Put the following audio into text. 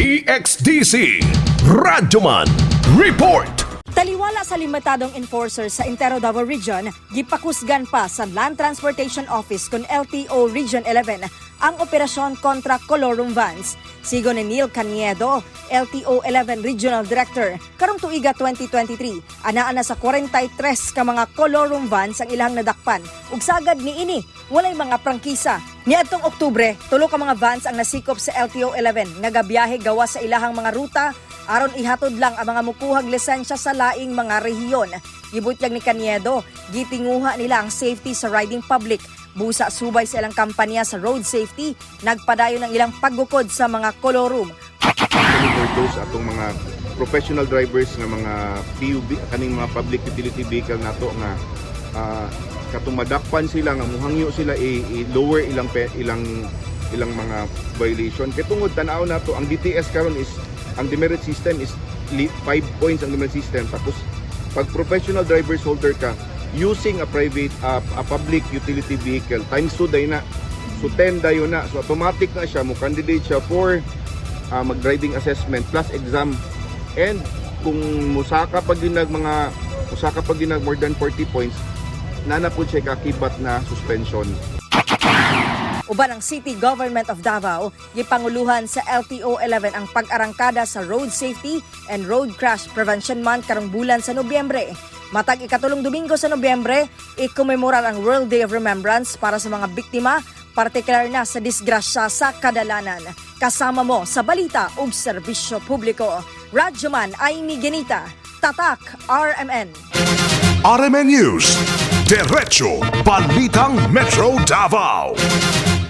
DXDC Radyoman Report Taliwala sa limitadong enforcer sa Intero Davao Region, gipakusgan pa sa Land Transportation Office kun LTO Region 11 ang operasyon kontra Colorum Vans. Sigo ni Neil Caniedo, LTO 11 Regional Director, karong tuiga 2023, anaan na sa 43 ka mga Colorum Vans ang ilang nadakpan. Ug sagad ni ini, walay mga prangkisa. Niadtong Oktubre, tulo ka mga vans ang nasikop sa LTO 11 nga gabiyahe gawa sa ilahang mga ruta aron ihatod lang ang mga mukuhag lisensya sa laing mga rehiyon. Gibutyag ni Caniedo, gitinguha nila ang safety sa riding public. Busa subay sa ilang kampanya sa road safety, nagpadayo ng ilang paggukod sa mga kolorum. those atong mga professional drivers nga mga PUB kaning mga public utility vehicle nato nga ah, katong madakpan sila nga muhangyo sila i, lower ilang ilang ilang mga violation kay tungod tan-aw nato ang DTS karon is ang demerit system is 5 points ang demerit system. Tapos pag professional drivers holder ka using a private ah, a public utility vehicle times 2 day na. So 10 dayon na. So automatic na siya. Mo candidate siya for uh, mag-driving assessment plus exam. And kung musaka pag dinag mga musaka pag dinag more than 40 points nana po siya kakibat na suspension Uban ang City Government of Davao, gipanguluhan sa LTO 11 ang pag-arangkada sa Road Safety and Road Crash Prevention Month karong bulan sa Nobyembre. Matag ikatulong Domingo sa Nobyembre, ikomemorar ang World Day of Remembrance para sa mga biktima, partikular na sa disgrasya sa kadalanan. Kasama mo sa balita ug serbisyo publiko. Radyoman ay ni Genita, Tatak RMN. RMN News Diretso Balitang Metro Davao